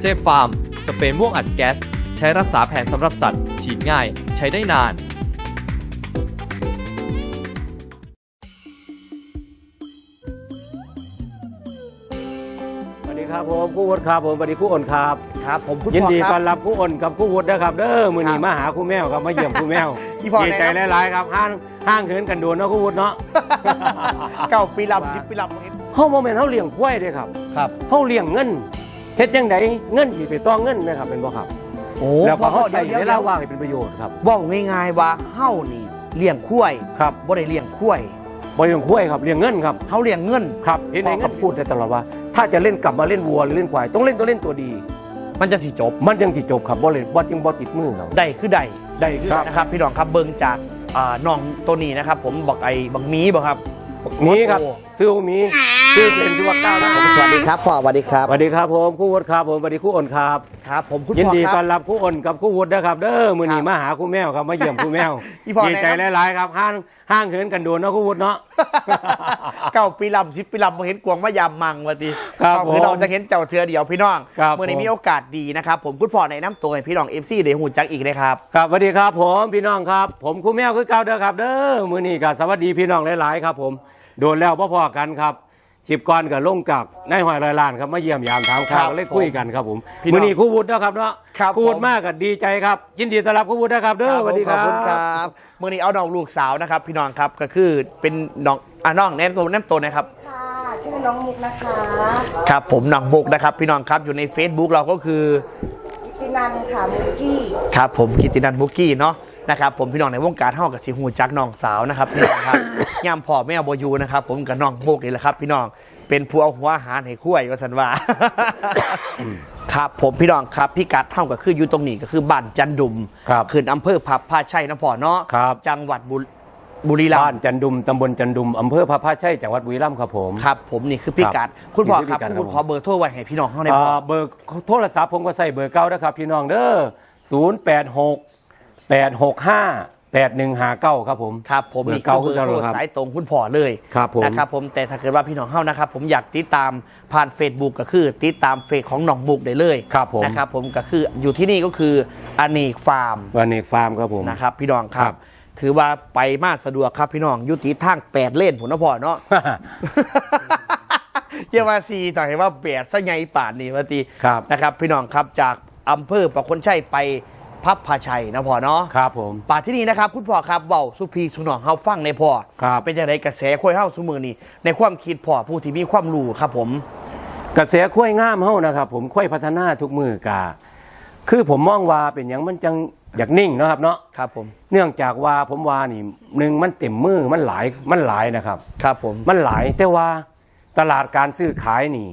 เซฟฟาร์ม สเปรย์ม่วงอัดแก๊ส ใช้รักษาแผลสำหรับสัตว์ ฉีดง่าย ใช้ได้นาน สวัสดีครับผมครู่วุฒิครับผมสวัสดีครู่อ้นครับ ครับผมคุณยินพ่อดีคต้รัอบ นรับครู่อ้นกับครู่วุฒินะครับเด้อมือนี้ครับมาหาครู่แมวครับมาเยี่ยมครู่แมวพี่พ่อดีใจไหนครับ หลายๆครับห้างห้างเหินกันโดนเนาะครู่วุฒิเนาะ เก้าปีลำสิบปีลำเห็นเฮาโมเมนต์เฮาเลี้ยงควายเด้ครับครับเฮาเลี้ยงเงิน เฮ็ดจังไดเงินสิไปต้องเงินไหมครับเป็นบ่ครับ โอ้แล้วก็เฮาใส่ดี๋ยวเวดี๋ยวลาว่างให้เป็นประโยชน์ครับบอกง่ายๆว่าเฮานี่เลี้ยงคุ้ยครับบ่ได้เลี้ยงคุ้ยบ่เลี้ยงควายครับเลี้ยงเงินครับเฮาเลี้ยงเงินครับเห็นไหมพ่อคครัรับบพูดได้ตลอดว่า ถ้าจะเล่นกลับมาเล่นวัวหรือเล่นควายต้องเล่นตัวเล่นตัวดี มันจะสิจบ มันจังสิจบครับบ่เล่นบ่จึงบ่ติดมือครับได้คือได้ได้คือนะครับพี่น้องครับเบิ่งจากอ่าน้องตัวนี้นะครับ ผมบอกไอ้บักหมีบ่ครับมีครับโอ้ซื้อมี ซื้อเป็นที่ว่าก้าวหน้าสวัสดีครับพ่อสวัสดีครับ สวัสดีครับผมครู่วุฒิครับผมสวัสดีครู่อ้นครับครับ ผมคุณยินพ่อดีคต้รัอบ นรับครู่อ้นกับครู่วุฒินะครับ เด้อมือนี้ครับมาหาครู่แมวครับมาเยี่ยมครู่แมวอีพ่อดีใจไหนครับ หลายๆครับห้างห้างเหินกันโดนเนาะครู่วุฒิเนาะ เก้าปีลำสิบปีลำบ่เห็นกวางมายามมังว่าติครับก็คือผมเราจะเห็นเจ้าเทือเดียวพี่น้องครับเมื่อนี้ผม มีโอกาสดีนะครับผมคุณพ่อในน้ำตัวให้พี่น้อง FC ได้หูจักอีกนะครับ ครับสวัสดีครับผมพี่น้องครับ ผมครู่แมวคือเก่าเด้อครับ เด้อมือนี้ก็สวัสดีพี่น้องหลายๆครับ ผมโดนแล้วพ่อๆกันครับ ชิบก่อนกับลงจากนายหอยลอยล้านครับมาเยี่ยมยามถามข่าวครับเลยคุยกันครับผมพี่น้องมือนี้ครู่วุฒินะครับเนาะครับครู่วุฒิผมมากก็ดีใจครับ ยินดีต้อนรับครู่วุฒินะครับเด้อสวัสดีคขรัอบคุณครับเมื่อนี้เอาน้องลูกสาวนะครับ พี่น้องครับก็คือเป็นน้องอะน้องแนะนำตัวแนะนำตัวนะครับค่ะชื่อน้องมุกนะคะครับ ผมน้องมุกนะครับ พี่น้องครับอยู่ใน Facebook เราก็คืออิตินันค่ะมุกกี้ ครับผมกิตตินันบุกกี้เนาะ นะครับผมพี่น้องในวงการเฮากับสิหูจักน้องสาวนะครับพี่น้องครับย่ามพ่อแม่บอยูนะครับผมกับน้องมุกนี่แหละครับ พี่น้องเป็นผู้เอาหัวอาหารให้คุ้ยว่าสันว่า ครับผมพี่น้องครับพี่กัดเท่ากับคืออยู่ตรงนี้ก็คือบ้านจันดุมครับขึ้นอำเภอพับผ้าชัยนะพ่อเนาะครับ จังหวัดบุบุรีรับ้ามนย์จันดุมตำบลจันดุมอำเภอพระพาชัยจังหวัดบุรีรัมย์ครับผม ครับผมนี่คือพี่กัดคุณพ่อครับนี่คือพี่กัด คุณครับขอเบอร์โทรไว้ให้พี่น้องเขาในเอ่พ่ออเบอร์โทรศัพท์ผมก็ใส่เบอร์เก้านะครับพี่น้องเด้อศูนย์ แปดหกแปดหกห้าแปดหนึ่งห้าเก้าครับผมครับผมเบอนี่ร์คืเก้าอเบคืออร์กันโทรครับสายตรงคุณพ่อเลยครับผมนะครับผมแต่ถ้าเกิดว่าพี่น้องเฮานะครับ ผมอยากติดตามผ่าน Facebook ก็คือ ติดตามเฟซของหนองบุกได้เลยครับผมนะครับผมก็คืออยู่ที่นี่ก็คืออเนกฟาร์มวันเอกฟาร์มครับผมนะครับพี่น้องครัครับบถือว่าไปมาสะดวกครับพี่น้องอยุติทางแปดเลนผมนะพ่อเนาะเยาว่าซีต่อให้ว่าแปดซะไงป่านนี้วาตีครับนะครับ พี่น้องครับจากอำเภอประคนชัยไป พับพาชัยนะพ่อเนาะครับผมป่าที่นี่นะครับคุณพ่อครับเว้าสุพีสุนองเฮาฟังในพ่อครับเป็นจังไดกระแสค่อยเฮาสุมือนี่ในความคิดพ่อผู้ที่มีความรู้ครับผม กระแสข้วยงามเฮานะครับผมข้วยพัฒนาทุกมือกาคือผมมองว่าเป็นอย่างมันจังอยากนิ่งเนาะครับเนาะครับผมเนื่องจากว่าผมว่านี่หนึ่งมันเต็มมือมันหลายมันหลายนะครับครับผมมันหลายแต่ว่าตลาดการซื้อขายนี่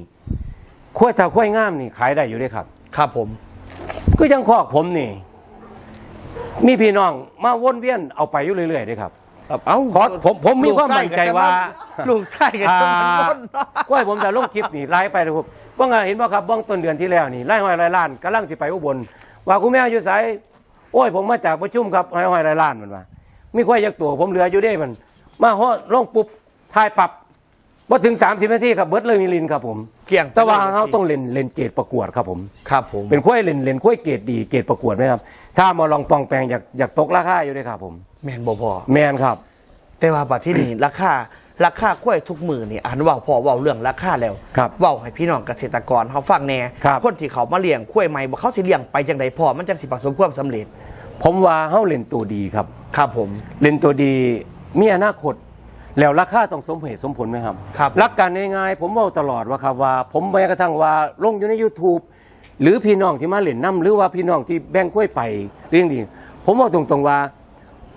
ข้วยถ้าข้วยงามนี่ขายได้อยู่เด้วยครับ ครับผม ก็ยังคอกผมนี่ มีพี่น้องมาวนเวียนเอาไปอยู่เรื่อยๆเด้วยครับเอ้าขอผมผมมีความมั่นใจว่าลูกไส้กันจะมันต้นเนาะ ก็ให้ผมจะลงคลิปนี่ไล่ไปเลยผมว่าไงเห็นบ่ครับบ้องต้นเดือนที่แล้วนี่ไล่หอยไร่ล้านกำลังสิไปอุบลว่าคุณแม่อยู่ไสโอ้ยผมมาจากประชุมครับหอยหอยไร่ล้านมันว่ามีควายยักตัวผมเหลืออยู่ได้มัน มาฮอดลงปุ๊บทายปรับ บ่ถึง 30 นาทีครับเบิดเลยมีลินครับผมเกี่ยง แต่ว่าเขาต้องเล่นเล่นเกรดประกวดครับผม ครับผม เป็นควายเล่นเล่นควายเกรดดีเกรดประกวดไหมครับ ถ้ามาลองปองแปลงอยากอยากตกราคาอยู่ด้วยครับผม แมนบ่พอ แมนครับ แต่ว่าบัดที่นี่ ราคาราคากล้วยทุกมือนี่อ่านเว่าพอเว่าเรื่องราคาแล้วครับเว่าให้พี่น้องเกษตรกรเขาฟังแน่ครับ คนที่เขามาเลี้ยงกล้วยใหม่บ่เขาสิเลี้ยงไปจังไดพอมันจังสิประสบความสำเร็จผมว่าเฮาเล่นตัวดีครับ ครับผม เล่นตัวดีมีอนาคต แล้วราคาต้องสมเหตุสมผลไหมครับครับ รักกันง่ายๆผมบอกตลอดว่าครับว่า ผมแม้กระทั่งว่าลงอยู่ใน YouTube หรือพี่น้องที่มาเล่นน้ำหรือว่าพี่น้องที่แบ่งกล้วยไปเรื่องดีผมบอกตรงๆว่า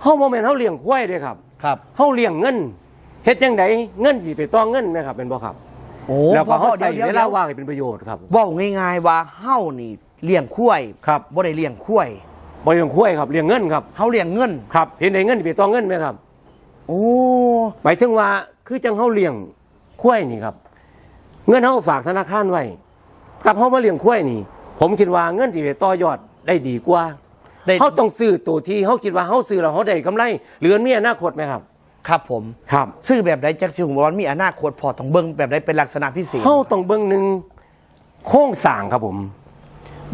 เฮาโมเมนต์เฮาเลี้ยงกล้วยเด้ครับครับเฮาเลี้ยงเงินเฮ็ดจังไดเงินสิไปต้องเงินไหมครับเป็นบ่ครับโอ้แล้วก็เฮาใส่ดี๋ยวเวดี๋ลาวว่างให้เป็นประโยชน์ครับเว้าง่ายๆว่าเฮานี่เลี้ยงกล้วยครับบ่ได้เลี้ยงกล้วยบ่เลี้ยงกล้วยครับเลี้ยงเงินครับเฮาเลี้ยงเงินครับเห็นได้เงินไปต้องเงินไหมครับ โอ้หมายถึงว่าคือจังเฮาเลี้ยงควายนี่ครับ เงินเฮาฝากธนาคารไว้กับเฮามาเลี้ยงควายนี่ ผมคิดว่าเงินที่ไปต่อยอดได้ดีกว่าได้เฮาต้องซื้อตัวที่เฮาคิดว่าเฮาซื้อแล้วเฮาได้กำไรเหลือมีอนาคตไหมครับ ครับผมครับ ซื้อแบบใดจักสิผมว่ามีอนาคตพอต้องเบิ่งแบบใดเป็นลักษณะพิเศษเฮาต้องเบิ่งหนึ่งโครงสร้างครับผม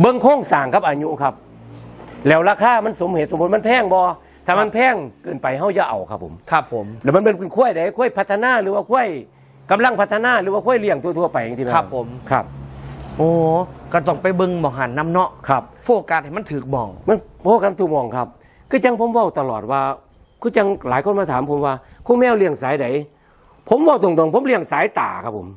เบิ้งโค้งสร้างกับอายุครับ แล้วราคามันสมเหตุสมผลมันแพงบอ ถ้ามันแพงเกินไปเฮาอย่าเอาครับผมครับผมแล้วมันเป็นควายใดควายพัฒนาหรือว่าควายกำลังพัฒนาหรือว่าควายเลี้ยงทั่วๆไปอย่างที่ครับผมครับ โอ้ก็ต้องไปเบิ่งหมองหันน้ำเนาะครับ โฟกัสให้มันถือหมอง มันพวกกันถูกมองครับ คือจังผมเว่าตลอดว่าคือจังหลายคนมาถามผมว่าคุณแมวเลี้ยงสายไหนผมบอกตรงๆ ผมเลี้ยงสายตาครับผม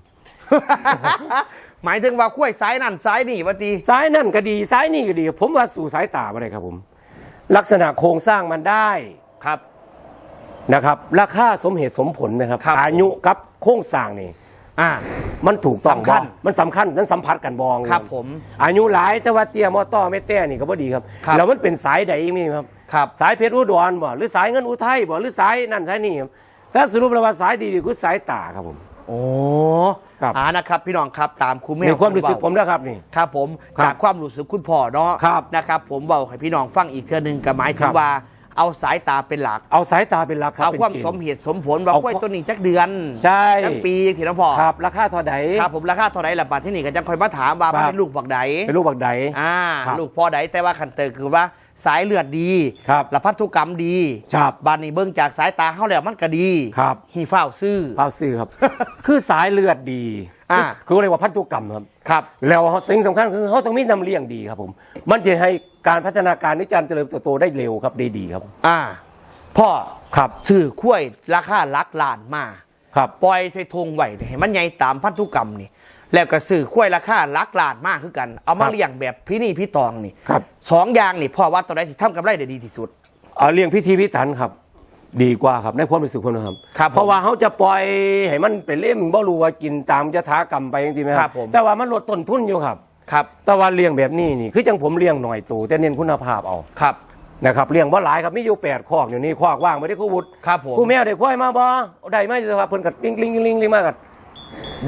หมายถึงว่าคุ้วยซ้ายนั่นซ้ายนี่วะตี สายนั่นก็ดีสายนี่ก็ดี ผมว่าสู่สายตาไม่ได้ครับผม ลักษณะโครงสร้างมันได้ครับ นะครับราคาสมเหตุสมผลนะครับ ครับอายุกับโครงสร้างนี่ อ่า มันถูกต้องสำคัญบ่มันสำคัญนั้นสัมผัสกันบองครับผมอายุหลายแต่ว่าเตี้ยมอต้อไม่เตี้ยนี่ก็บ่ดีครับ ครับ แล้วมันเป็นสายใดอีกนี่ครับ ครับ สายเพชรอุดรบ่หรือสายเงินอุทัยบ่หรือสายนั่นสายนี่ครับถ้าสรุปแล้วว่าสายดีๆคือสายตาครับผม โอ้ ครับ อ่านะครับ พี่น้องครับตามครูแม่ในความรู้สึกเบผมนะครับนี่ ครับผมครับจากความรู้สึกคุณพ่อเนาะครับ นะครับ ผมเบาให้พี่น้องฟังอีกเทื่อหนึงก็หมายถึครังบว่าเอาสายตาเป็นหลัก เอาสายตาเป็นหลักครับเอาเป็นความเกณฑ์สมเหตุสมผลว่าเอากล้วยต้นนี้จักเดือนใช่ จักปีทีนะพ่อครับ ราคาเท่าใดครับผมราคาเท่าไหร่ละบาทที่นี่ก็จะคอยมาถามว่ามันครับ เป็นลูกบักใด เป็นลูกบักใด อ่า ครับลูกพ่อใดแต่ว่าคันเตอคือว่า สายเลือดดีครับและพันธุกรรมดีครับบานนี้เบิ่งจากสายตาเขาแล้วมันก็ดีครับฮีฟ้าวซื่อภาพซื้อครับ คือสายเลือดดีอ่าคือคือเรียกว่าพันธุกรรมครับครับ แล้วสิ่งสำคัญคือเขาต้องมีนำเลี้ยงดีครับผม มันจะให้การพัฒนาการในการเจริญเติบโตได้เร็วครับได้ดีครับ อ่า พ่อครับซื้อคุ้วยราคาหลักล้านมาครับปล่อยใส่ธงไว้ให้มันใหญ่ตามพันธุกรรมนี่ แล้วก็ซื้อคุ้วยราคาหลักล้านมากคือกัน เอามาครับเลี้ยงแบบพี่นี่พี่ตองนี่ครับ สองอย่างนี่พ่อว่าตัวไหนที่ทำกำไรได้ดีที่สุด เอาเลี้ยงพิธีพิถันครับ ดีกว่าครับในความรู้สึกผมนะครับ ครับผมเพราะว่าเขาจะปล่อยให้มันเป็นเล่มบ่รู้ว่ากินตามยถากรรมไปจริงๆไหมคครัรับบผม แต่ว่ามันลดต้นทุนอยู่ครับ ครับแต่ว่าเลี้ยงแบบนี้นี่คือจังผมเลี้ยงหน่อยตัวแต่เน้นคุณภาพเอาครับ นะครับเลี้ยงว่าหลายครับมีอยู่แปดคอกอยู่นี่คอกว่างไม่ได้คู่วุฒิครับผม คู่แม่ได้ควายมาบ่ได้ไหมจะว่าเพิ่นกัดลิงลิงลิงลิงมากัด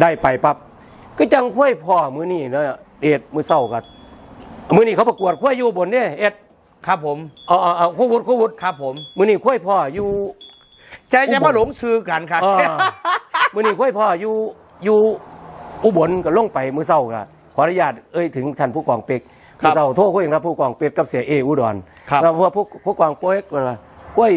ได้ไปปั๊บ ก็จังควายพ่อมื้อนี้เนาะเอ็ดมื้อเช้ากัดมื้อนี้เขาประกวดควายอยู่บนเนี่ยเอ็ดครับผมเอาเอาเอาคู่วุฒิคู่วุฒิครับผมมื้อนี้ควายพ่ออยู่จะจะมาหลงซื้อกันครับเออมื้อนี้ควายพ่ออยู่อยู่อุบลก็ลงไปมื้อเช้าก็ขออนุญาตเอ้ยถึงท่านผู้กองเป็กครับมื้อเช้าโทรคุยกับผู้กองเป็กกับเสียเออุดรครับ แล้วว่าผู้ผู้กองเป็กว่าควาย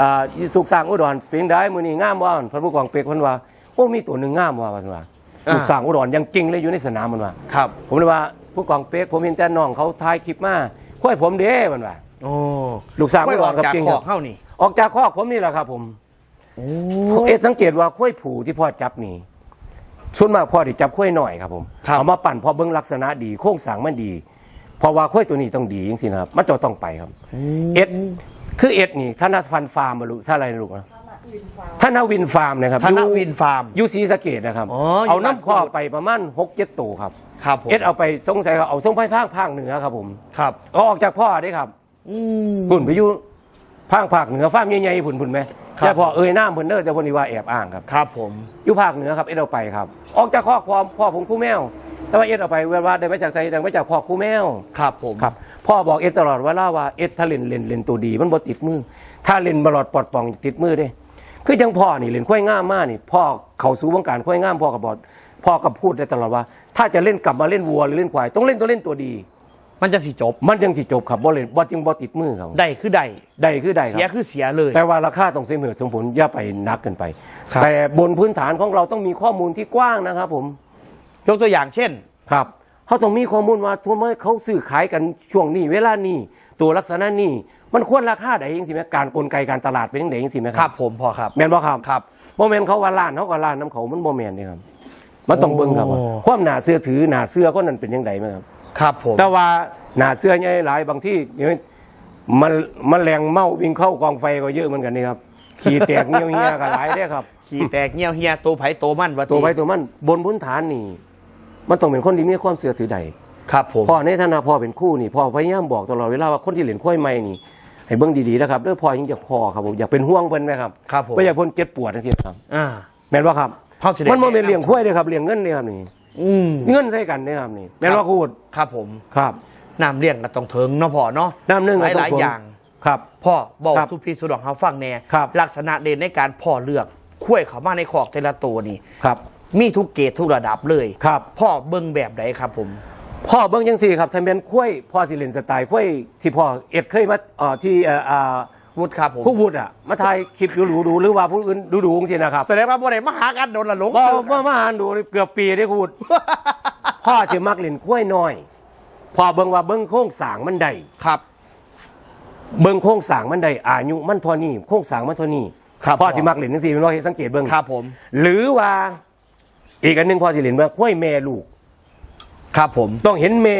อ่าสุกสร้างอุดรเป็นได้มื้อนี้งามว่าเพิ่นผู้กองเป็กเพิ่นว่าโอ้มีตัวหนึงงามว่าว่าซั่นว่า สุกสร้างอุดรยังจริงเลยอยู่ในสนามมันว่าครับ ผมเลยว่าผู้กองเป็กผมเห็นแต่น้องเขาถ่ายคลิปมาควายผมเด้มันว่าโอ้ลูกสาวค่อยออกกับจากจริงขคอรักบเข้านี่ออกจากคอกผมนี่แหละครับ ผมโอ้เอ็ดสังเกตว่าข้อยผูที่พ่อจับนี่ส่วนมากพ่อที่จับข้อยหน่อยครับผมเอามาปั่นพอเบิ้งลักษณะดีโค้งสร้างมันดีเพราะว่าข้อยตัวนี้ต้องดีจริงๆนะครับมันจะต้องไปครับ เอ็ดคือเอ็ดนี่ท่านาฟันฟาร์มมาลูกท่าอะไรนะลูกนะ ท่านาวินฟาร์มนะครับธนอยู่วินฟาร์ม อยูศรีสะเกดนะครับ อ๋ออยู่เอาน้ำบ้านคอไปประมาณหกเจ็ดตัวครับครับผม เอ็ดเอาไปสงสัยเขาเอาส่งไปภาคภาคเหนือครับผมครับเอาออกจากพ่อได้ครับอืม พุ่นไปอยู่ภาคภาคเหนือฟาร์มใหญ่ๆพุ่นพุ่นไหมครับ แต่พอเอ่ยน้ำพุ่นเด้อแต่พุ่นนี่ว่าแอบอ้างครับครับผม อยู่ภาคเหนือครับเอ็ดเอาไปครับ ออกจากคอกพ่อพ่อผมคู่แมว แต่ว่าเอ็ดเอาไปเวลาได้มาจากไซดังมาจากพ่อคู่แมว ครับผม ครับพ่อบอกเอ็ดตลอดเวลาว่าเอ็ดถ้าเล่นเล่นเล่นตัวดี มันบ่ติดมือ ถ้าเล่นบลอดปลอดปล่องติดมือเด้ คือจังพ่อนี่เล่นข้อยง่ามมากนี่พ่อเขาสู่วงการข้อยง่ามพ่อกับบอกพ่อกับพูดได้ตลอดว่า ถ้าจะเล่นกลับมาเล่นวัวหรือเล่นควายต้องเล่นตัวเล่นตัวดี มันจะสิจบ มันจังสิจบครับบ่เล่นบ่จึงบ่ติดมือครับได้คือได้ได้คือได้คเสียรับคือเสียเลย แต่ว่าราคาต้องเสมอสมผลอย่าไปนักเกินไป ครับ แต่บนพื้นฐานของเราต้องมีข้อมูลที่กว้างนะครับผม ยกตัวอย่างเช่น ครับเขาต้องมีข้อมูลว่าทั่วเมื่อเขาซื้อขายกันช่วงนี้เวลานี้ตัวลักษณะนี้ มันควรราคาใดเองสิแม่การกลไกการตลาดเป็นยังไงเองสิแม่ครับผมพอครับ แม่นบ่ครับครับ โมเมนเขาว่าล้านเขาก็ล้านน้ำเขามันโมเมนนี่ครับ มันต้องเบิ่งครับว่าโอ้ ความหนาเสื้อถือหนาเสื้อคนนั้นเป็นยังไงไหมครับ ครับผม แต่ว่าหนาเสื้อใหญ่หลายบางที่เนี่ยมันมันแรงเมาวิ่งเข้ากองไฟก็เยอะเหมือนกันนี่ครับ ขี่แตกเงี้ยวเงี้ยก็หลายเด้อครับ ขี่แตกเงี้ยวเฮียตัวไผ่ตัวมันว่าตัวไปตัวมันบนพื้นฐานนี่ มันต้องเป็นคนที่มีความเสื่อถือใดครับผมพ่อในฐานะพ่อเป็นคู่นี่พ่อพยายามบอกตลอดเวลาว่าคนที่เหรียญค่อยไม่นี่ ให้เบิ่งดีๆนะครับเด้อพ่อยังจะพ่อครับผมอยากเป็นห่วงเพิ่นไหมครับครับผมไม่อยากเพิ่นเจ็บปวดจังซี่ครับ อ่า แม่นว่าครับพ่อสิได้ มันบ่แม่นเลี้ยงค่อยเด้อครับเลี้ยงเงินเด้อครับนี่อืมเงินใส่กันเด้อครับนี่แม่นว่าคูดครับผมครับน้ำเลี้ยงก็ต้องเถิงเนาะพ่อเนาะน้ำหนึ่งหก็ลายต้หลายทนอย่าง ครับ พ่อบอกครับสุพี่สุดองเขาฟังแน่ครับ ลักษณะเด่นในการพ่อเลือกคุ้ยเขามาในขอกแต่ละตัวนี่ ครับ มีทุกเกรดทุกระดับเลยครับ พ่อเบิ่งแบบไหนครับผม พ่อเบิ้งจังสี่ครับทำเป็นคุ้ยพ่อสิเล่นสไตล์คุ้ยที่พ่อเอ็ดเคยมาเอ่อที่เอ่ออ่าวุฒิครับผมผู้วุฒิอะมาถ่ายคลิปดูดูดูหรือว่าผู้อื่นดูดูจริงๆนะครับแสดงว่าบ่ได้มาหากันโดนละหลงบ่ซื้อบ่มาอ่านดูเกือบปีได้พูดพ่อจะมักเล่นคุ้ยน้อย พ่อเบิ่งว่าเบิ่งโค้งสร้างมันได้ครับ เบิ่งโค้งสร้างมันได้อายุมันเท่านี้โค้งสร้างมันเท่านี้ครับพ่อสิมักเล่นจังซี่เป็นว่าเฮ็ดสังเกตเบิ่งครับผม หรือว่าอีกอันหนึงพ่อสิเล่นว่าคุ้ยแม่ลูก ครับผม ต้องเห็นแม่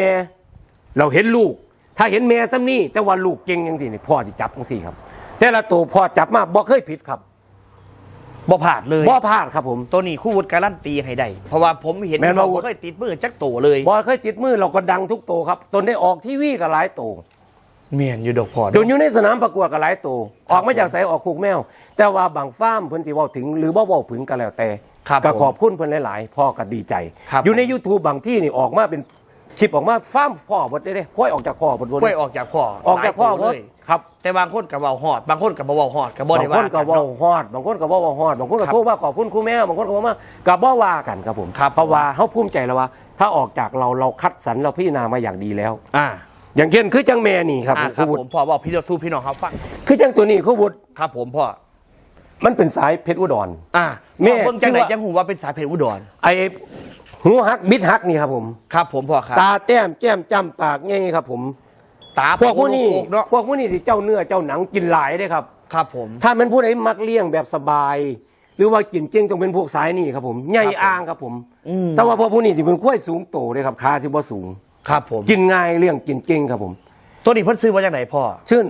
เราเห็นลูก ถ้าเห็นแม่ซ้ำนี่แต่ว่าลูกเก่งจังซี่นี่พ่อสิจับจังซี่ครับ แต่ละตัวพ่อจับมาบ่เคยผิดครับบ่ผาดเลยบ่พลาดครับผมตัวนี้คู่วุฒิการันตีให้ได้เพราะว่าผมเห็นแม่นบ่บ่วุฒิเคยติดมือจักโตเลยบ่เคยติดมือเราก็ดังทุกตัวครับตนได้ออกทีวีก็หลายตัวเมียนอยู่ดอกพอโดนอยู่ในสนามประกวดก็หลายตัวออกมาจากไสออกคูกแมว แต่ว่าบางฟ้าร์มเพิ่นสิเว้าถึงหรือบ่เว้าถึงก็แล้วแต่ ครับก็ผมขอบคุณเพิ่นหลายๆ พ่อก็ดีใจ ครับ อยู่ใน YouTube บางที่นี่ออกมาเป็นคลิปออกมาฟ้าร์มพ่อหมดได้เด้ค่อยออกจากพ่อหมดค่อยออกจากพ่อออกจากพ่อหหมลาดยตัวเลย ครับ แต่บางคนกับเบาหอด บางคนกับเบาหอดกับบ่บางได้คว่านก็กันเว้าเนาะ ฮอดบางคนก็เว้าฮอดบางคนก็โทรว่าขอบคุณครูแม่บางคนก็บอกว่าก็บ่ว่ากันครับผมครับ เพราะว่าเฮาภูมิใจแล้วว่า ถ้าออกจากเราเราคัดสรรเราพิจารณามาอย่างดีแล้ว อ่าอย่างเช่นคือจังแม่นี่ครับอ่าคครัรูบวุฒิผมพ่อบอกพี่จะสู้พี่น้องครับฟังคือจังตัวนี้ครูวุฒิครับผมพ่อมันเป็นสายเพชรอุดร อ่า แม่แม่เบิ่งจังไหนชื่อว่าจังหูว่าเป็นสายเพชรอุดรไอ้หูหักบิดหักนี่ครับผม ครับผมพ่อครับตาแต้มแก้มจ้ำปากง่ายครับ ผมตาพวกผู้นี้ลูกเนาะพวกผู้นี้ที่เจ้าเนื้อเจ้าหนังกินหลายได้ครับ ครับผม ถ้ามันผู้ใดมักเลี้ยงแบบสบาย หรือว่ากินเก่งต้องเป็นพวกสายนี่ครับผมใหญ่อ่างครับผมอืมแต่ว่าพวกผู้นี้ที่เป็นกล้วยสูงโตเลยครับขาสิบ่สูง ครับผม กินง่ายเลี้ยงกินเก่งครับผม ตัวนี้เพิ่นซื้อมาจากไหนพ่อชื่น